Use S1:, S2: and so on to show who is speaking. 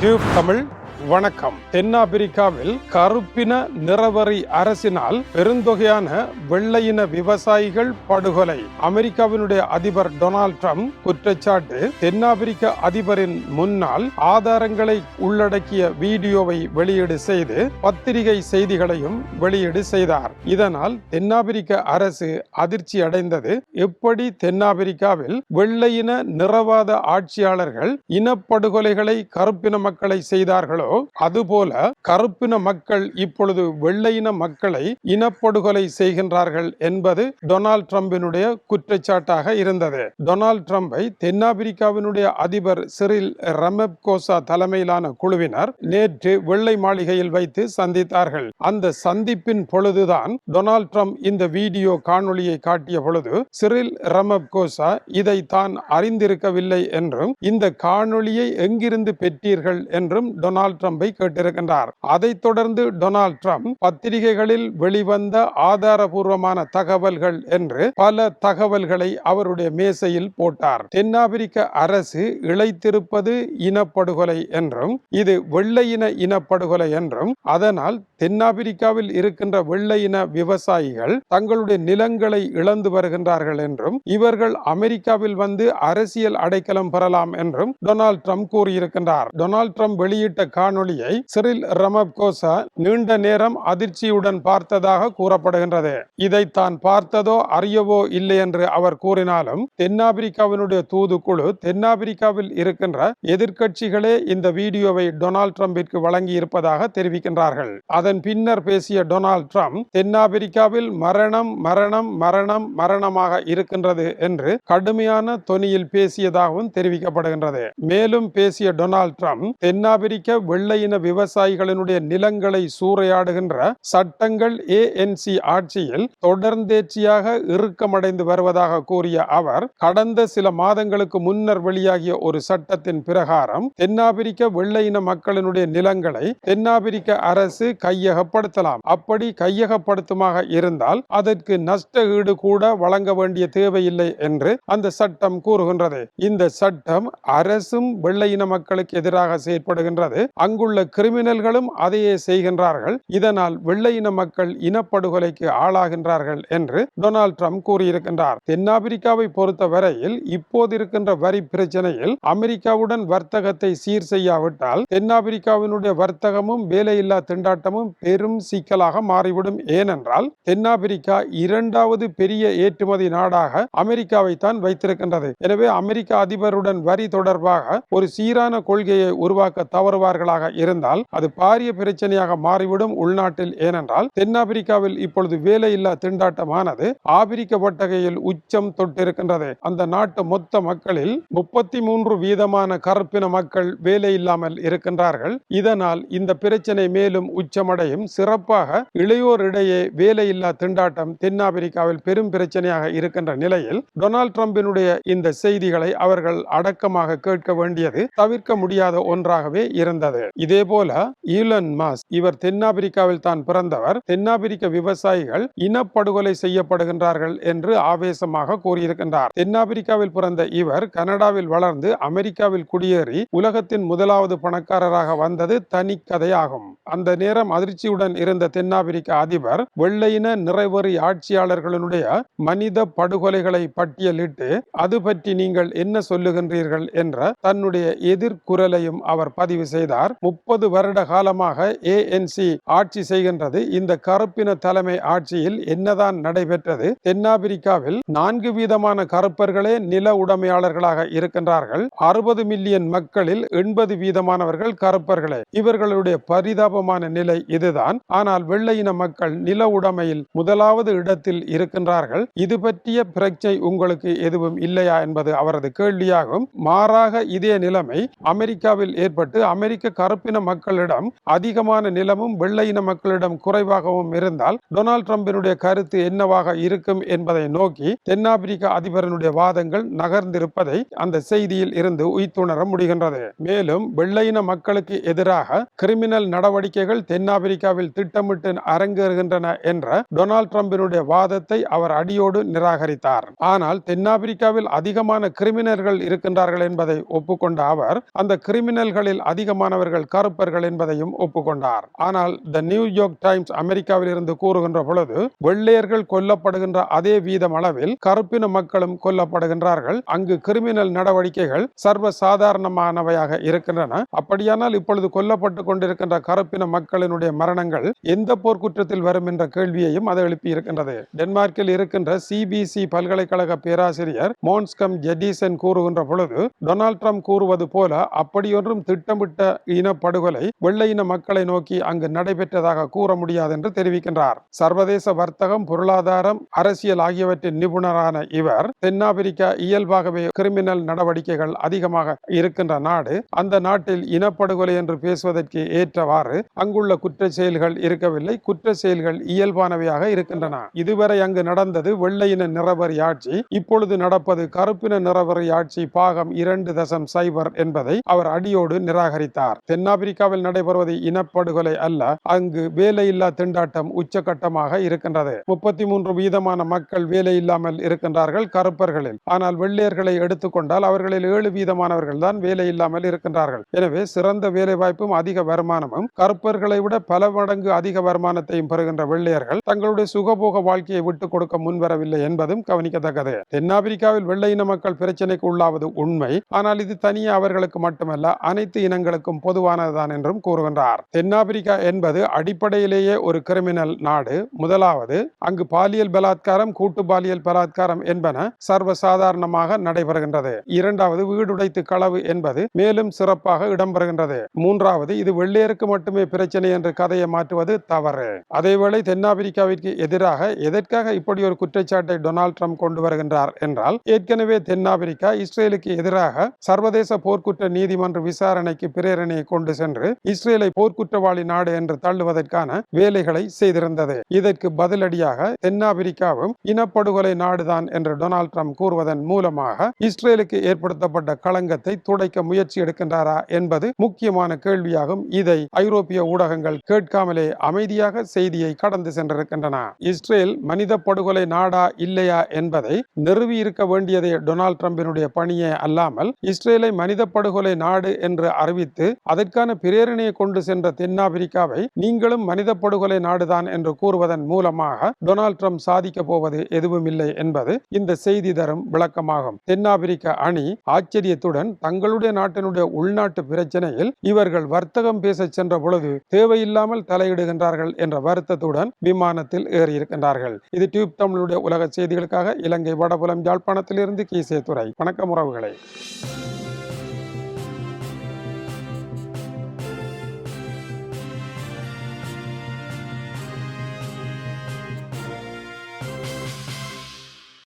S1: Tube Tamil வணக்கம். தென்னாப்பிரிக்காவில் கருப்பின நிறவரி அரசினால் பெருந்தொகையான வெள்ளையின விவசாயிகள் படுகொலை. அமெரிக்காவினுடைய அதிபர் டொனால்ட் ட்ரம்ப் குற்றச்சாட்டு தென்னாப்பிரிக்க அதிபரின் முன்னால் ஆதாரங்களை உள்ளடக்கிய வீடியோவை வெளியீடு செய்து பத்திரிகை செய்திகளையும் வெளியீடு செய்தார். இதனால் தென்னாப்பிரிக்க அரசு அதிர்ச்சி அடைந்தது. எப்படி தென்னாப்பிரிக்காவில் வெள்ளையின நிறவாத ஆட்சியாளர்கள் இனப்படுகொலைகளை கருப்பின மக்களை செய்தார்களோ அதுபோல கருப்பின மக்கள் இப்பொழுது வெள்ளையின மக்களை இனப்படுகொலை செய்கின்றார்கள் என்பது டொனால்ட் ட்ரம்பினுடைய குற்றச்சாட்டாக இருந்தது. டொனால்ட் ட்ரம்பை தென்னாப்பிரிக்காவினுடைய அதிபர் சிறில் ரமப்கோசா தலைமையிலான குழுவினர் நேற்று வெள்ளை மாளிகையில் வைத்து சந்தித்தார்கள். அந்த சந்திப்பின் பொழுதுதான் டொனால்ட் ட்ரம்ப் இந்த வீடியோ காணொளியை காட்டிய பொழுது சிறில் ரமப்கோசா இதை தான் அறிந்திருக்கவில்லை என்றும் இந்த காணொளியை எங்கிருந்து பெற்றீர்கள் என்றும் டொனால்ட் டொனால்ட் ட்ரம்பை கேட்டிருக்கின்றார். அதைத் தொடர்ந்து டொனால்ட் ட்ரம்ப் பத்திரிகைகளில் வெளிவந்த ஆதாரபூர்வமான தகவல்கள் என்று பல தகவல்களை அவருடைய மேசையில் போட்டார். தென்னாப்பிரிக்க அரசு இழைத்திருப்பது இனப்படுகொலை என்றும் இது வெள்ளையின இனப்படுகொலை என்றும் அதனால் தென்னாப்பிரிக்காவில் இருக்கின்ற வெள்ளையின விவசாயிகள் தங்களுடைய நிலங்களை இழந்து வருகின்றார்கள் என்றும் இவர்கள் அமெரிக்காவில் வந்து அரசியல் அடைக்கலம் பெறலாம் என்றும் டொனால்ட் ட்ரம்ப் கூறியிருக்கின்றார். டொனால்ட் ட்ரம்ப் வெளியிட்ட காணொளியை சிறில் ரமப்கோசா நீண்ட நேரம் அதிர்ச்சியுடன் பார்த்ததாக கூறப்படுகின்றது. இதை தான் பார்த்ததோ அறியவோ இல்லை என்று அவர் கூறினாலும் தென்னாப்பிரிக்காவினுடைய தூதுக்குழு தென்னாப்பிரிக்காவில் இருக்கின்ற எதிர்க்கட்சிகளே இந்த வீடியோவை டொனால்ட் ட்ரம்பிற்கு வழங்கி இருப்பதாக தெரிவிக்கின்றார்கள். அதன் பின்னர் பேசிய டொனால்ட் ட்ரம்ப் தென்னாப்பிரிக்காவில் மரணம் மரணம் மரணம் மரணமாக இருக்கின்றது என்று கடுமையான தொனியில் பேசியதாகவும் தெரிவிக்கப்படுகின்றது. மேலும் பேசிய டொனால்ட் ட்ரம்ப் தென்னாப்பிரிக்க வெள்ளையின விவசாயிகளினுடைய நிலங்களை சூறையாடுகின்ற சட்டங்கள் ஏஎன்சி ஆட்சியில் தொடர்ந்தேச்சியாக இறுக்கமடைந்து வருவதாக கூறிய அவர் கடந்த சில மாதங்களுக்கு முன்னர் வெளியாகிய ஒரு சட்டத்தின் பிரகாரம் தென்னாப்பிரிக்க வெள்ளையின மக்களினுடைய நிலங்களை தென்னாப்பிரிக்க அரசு கையகப்படுத்தலாம். அப்படி கையகப்படுத்துமாக இருந்தால் அதற்கு நஷ்ட ஈடு கூட வழங்க வேண்டிய தேவையில்லை என்று அந்த சட்டம் கூறுகின்றது. இந்த சட்டம் அரசும் வெள்ளையின மக்களுக்கு எதிராக செயற்படுகின்றது. அங்குள்ள கிரிமினல்களும் அதையே செய்கின்றார்கள். இதனால் வெள்ளை இன மக்கள் இனப்படுகொலைக்கு ஆளாகின்றார்கள் என்று டொனால்ட் ட்ரம்ப் கூறியிருக்கின்றார். தென்னாப்பிரிக்காவை பொறுத்த வரையில் இப்போது இருக்கின்ற வரி பிரச்சனையில் அமெரிக்காவுடன் வர்த்தகத்தை சீர் செய்யாவிட்டால் தென்னாப்பிரிக்காவினுடைய வர்த்தகமும் வேலையில்லா திண்டாட்டமும் பெரும் சிக்கலாக மாறிவிடும். ஏனென்றால் தென்னாப்பிரிக்கா இரண்டாவது பெரிய ஏற்றுமதி நாடாக அமெரிக்காவை தான் வைத்திருக்கின்றது. எனவே அமெரிக்க அதிபருடன் வரி தொடர்பாக ஒரு சீரான கொள்கையை உருவாக்க தவறுவார்களாக இருந்தால் அது பாரிய பிரச்சனையாக மாறிவிடும் உள்நாட்டில். ஏனென்றால் தென்னாப்பிரிக்காவில் இப்பொழுது வேலையில்லா திண்டாட்டமானது ஆபிரிக்க வட்டகையில் உச்சம் தொட்டிருக்கின்றது. அந்த நாட்டு மொத்த மக்களில் முப்பத்தி மூன்று வீதமான கருப்பின மக்கள் வேலை இல்லாமல் இருக்கின்றார்கள். இதனால் இந்த பிரச்சனை மேலும் உச்சமடையும். சிறப்பாக இளையோரிடையே வேலையில்லா திண்டாட்டம் தென்னாப்பிரிக்காவில் பெரும் பிரச்சனையாக இருக்கின்ற நிலையில் டொனால்ட் ட்ரம்பினுடைய இந்த செய்திகளை அவர்கள் அடக்கமாக கேட்க வேண்டியது தவிர்க்க முடியாத ஒன்றாகவே இருந்தது. இதே போல ஈலன் மாஸ் இவர் தென்னாப்பிரிக்காவில் தான் பிறந்தவர். தென்னாப்பிரிக்க விவசாயிகள் இனப்படுகொலை செய்யப்படுகின்றார்கள் என்று ஆவேசமாக கூறியிருக்கின்றார். தென்னாப்பிரிக்காவில் பிறந்த இவர் கனடாவில் வளர்ந்து அமெரிக்காவில் குடியேறி உலகத்தின் முதலாவது பணக்காரராக வந்தது தனி கதையாகும் அந்த நேரம் அதிர்ச்சியுடன் இருந்த தென்னாப்பிரிக்க அதிபர் வெள்ளையின நிறைவறி ஆட்சியாளர்களுடைய மனித படுகொலைகளை பட்டியலிட்டு அது பற்றி நீங்கள் என்ன சொல்லுகின்றீர்கள்? என்ற தன்னுடைய எதிர்குரலையும் அவர் பதிவு செய்தார். முப்பது வருட காலமாக ஏஎன்சி ஆட்சி செய்கின்றது. இந்த கருப்பின தலைமை ஆட்சியில் என்னதான் நடைபெற்றது? தென்னாப்பிரிக்காவில் நான்கு வீதமான கருப்பர்களே நில உடைமையாளர்களாக இருக்கின்றார்கள். அறுபது மில்லியன் மக்களில் எண்பது வீதமானவர்கள் கருப்பர்களே. இவர்களுடைய பரிதாபமான நிலை இதுதான். ஆனால் வெள்ளையின மக்கள் நில உடைமையில் முதலாவது இடத்தில் இருக்கின்றார்கள். இது பற்றிய பிரச்சனை உங்களுக்கு எதுவும் இல்லையா என்பது அவரது கேள்வியாகும். மாறாக இதே நிலைமை அமெரிக்காவில் ஏற்பட்டு அமெரிக்க கருப்பின மக்களிடம் அதிகமான நிலமும் வெள்ளை இன மக்களிடம் குறைவாகவும் இருந்தால் டொனால்ட் ட்ரம்பினுடைய கருத்து என்னவாக இருக்கும் என்பதை நோக்கி தென்னாப்பிரிக்க அதிபரனுடைய வாதங்கள் நகர்ந்திருப்பதை அந்த செய்தியில் இருந்து உய்த்துணர முடிகின்றது. மேலும் வெள்ளையின மக்களுக்கு எதிராக கிரிமினல் நடவடிக்கைகள் தென்னாப்பிரிக்காவில் திட்டமிட்டு அரங்கேறுகின்றன என்ற டொனால்ட் ட்ரம்பினுடைய வாதத்தை அவர் அடியோடு நிராகரித்தார். ஆனால் தென்னாப்பிரிக்காவில் அதிகமான கிரிமினல்கள் இருக்கின்றார்கள் என்பதை ஒப்புக்கொண்ட அவர் அந்த கிரிமினல்களில் அதிகமானவர் கொல்லப்பட்டவர்கள் கருப்பர்கள் என்பதையும் ஒப்புக்கொண்டார். ஆனால் த நியூயார்க் டைம்ஸ் அமெரிக்காவில் இருந்து கூறுகின்ற பொழுது வெள்ளையர்கள் கொல்லப்படுகின்ற அதே வீதம் அளவில் கருப்பின மக்களும் கொல்லப்படுகின்றார்கள். அங்கு கிரிமினல் நடவடிக்கைகள் சர்வ சாதாரணமானவையாக இருக்கின்றன. அப்படியானால் இப்பொழுது கொல்லப்பட்டு கொண்டிருக்கின்ற கருப்பின மக்களினுடைய மரணங்கள் எந்த போர்க்குற்றத்தில் வரும் என்ற கேள்வியையும் அது எழுப்பி இருக்கின்றது டென்மார்க்கில் இருக்கின்ற சிபிசி பல்கலைக்கழக பேராசிரியர் மோன்ஸ்கம் ஜெடிசன் கூறுகின்ற பொழுது டொனால்ட் ட்ரம்ப் கூறுவது போல அப்படியொன்றும் திட்டமிட்ட இனப்படுகொலை வெள்ளை இன மக்களை நோக்கி அங்கு நடைபெற்றதாக கூற முடியாது என்று தெரிவிக்கின்றார். சர்வதேச வர்த்தகம் பொருளாதாரம் அரசியல் ஆகியவற்றின் நிபுணரான இவர் தென்னாப்பிரிக்கா இயல்பாகவே கிரிமினல் நடவடிக்கைகள் அதிகமாக இருக்கின்ற நாடு. அந்த நாட்டில் இனப்படுகொலை என்று பேசுவதற்கு ஏற்றவாறு அங்குள்ள குற்ற செயல்கள் இருக்கவில்லை. குற்ற செயல்கள் இயல்பானவையாக இருக்கின்றன. இதுவரை அங்கு நடந்தது வெள்ளையின நிறவரி ஆட்சி இப்பொழுது நடப்பது கருப்பின நிறவரி ஆட்சி பாகம் இரண்டு தசம் சைபர் என்பதை அவர் அடியோடு நிராகரித்தார். தென்னாப்பிரிக்காவில் நடைபெறுவது இனப்படுகொலை அல்ல. அங்கு வேலையில்லா திண்டாட்டம் உச்சகட்டமாக இருக்கின்றது. முப்பத்தி மூன்று வீதமான மக்கள் வேலை இல்லாமல் இருக்கின்றார்கள் கருப்பர்களில். ஆனால் வெள்ளையர்களை எடுத்துக்கொண்டால் அவர்களில் ஏழு வீதமானவர்கள் தான் வேலை இல்லாமல் இருக்கின்றார்கள். எனவே சிறந்த வேலை வாய்ப்பும் அதிக வருமானமும் கருப்பர்களை விட பல மடங்கு அதிக வருமானத்தையும் பெறுகின்ற வெள்ளையர்கள் தங்களுடைய சுகபோக வாழ்க்கையை விட்டுக் கொடுக்க முன்வரவில்லை என்பதும் கவனிக்கத்தக்கது. தென்னாப்பிரிக்காவில் வெள்ளை இன மக்கள் பிரச்சனைக்கு உள்ளாவது உண்மை. ஆனால் இது தனியே அவர்களுக்கு மட்டுமல்ல அனைத்து இனங்களுக்கும் பொதுவானதுதான் என்றும் கூறுகின்றார். தென்னாப்பிரிக்கா என்பது அடிப்படையிலேயே ஒரு கிரிமினல் நாடு. முதலாவது அங்கு பாலியல் பலாத்காரம் கூட்டு பாலியல் பலாத்காரம் என்பன சர்வசாதாரணமாக நடைபெறுகின்றது. இரண்டாவது வீடுடைத்து களவு என்பது மேலும் சிறப்பாக இடம்பெறுகின்றது. மூன்றாவது இது வெள்ளையருக்கு மட்டுமே பிரச்சனை என்று கதையை மாற்றுவது தவறு. அதேவேளை தென்னாப்பிரிக்காவிற்கு எதிராக எதற்காக இப்படி ஒரு குற்றச்சாட்டை டொனால்ட் ட்ரம்ப் கொண்டு வருகின்றார் என்றால் ஏற்கனவே தென்னாப்பிரிக்கா இஸ்ரேலுக்கு எதிராக சர்வதேச போர்க்குற்ற நீதிமன்ற விசாரணைக்கு பிரேரணையை கொண்டு சென்று இஸ்ரேலை போர்க்குற்றவாளி நாடு என்று தள்ளுவதற்கான வேலைகளை செய்திருந்தது. இதற்கு பதிலடியாக தென்னாப்பிரிக்காவும் இனப்படுகொலை நாடுதான் என்று டொனால்ட் ட்ரம்ப் கூறுவதன் மூலமாக இஸ்ரேலுக்கு ஏற்படுத்தப்பட்ட களங்கத்தை துடைக்க முயற்சி எடுக்கின்றாரா என்பது முக்கியமான கேள்வியாகும். இதை ஐரோப்பிய ஊடகங்கள் கேட்காமலே அமைதியாக செய்தியை கடந்து சென்றிருக்கின்றன. இஸ்ரேல் மனித படுகொலை நாடா இல்லையா என்பதை நிறுவி இருக்க வேண்டியதே டொனால்ட் ட்ரம்பினுடைய பணியே அல்லாமல் இஸ்ரேலை மனித படுகொலை நாடு என்று அறிவித்து அதற்கான பிரேரணையை கொண்டு சென்ற தென்னாப்பிரிக்காவை நீங்களும் மனித படுகொலை நாடுதான் என்று கூறுவதன் மூலமாக டொனால்ட் ட்ரம்ப் சாதிக்க போவது எதுவும் இல்லை என்பது இந்த செய்தி தரும் விளக்கமாகும். தென்னாப்பிரிக்க அணி ஆச்சரியத்துடன் தங்களுடைய நாட்டினுடைய உள்நாட்டு பிரச்சனையில் இவர்கள் வர்த்தகம் பேச சென்ற பொழுது தேவையில்லாமல் தலையிடுகின்றார்கள் என்ற வருத்தத்துடன் விமானத்தில் ஏறியிருக்கின்றார்கள். இது டியூப் தமிழுடைய உலக செய்திகளுக்காக இலங்கை வடபுலம் யாழ்ப்பாணத்திலிருந்து கீசே துறை வணக்கம் உறவுகளை.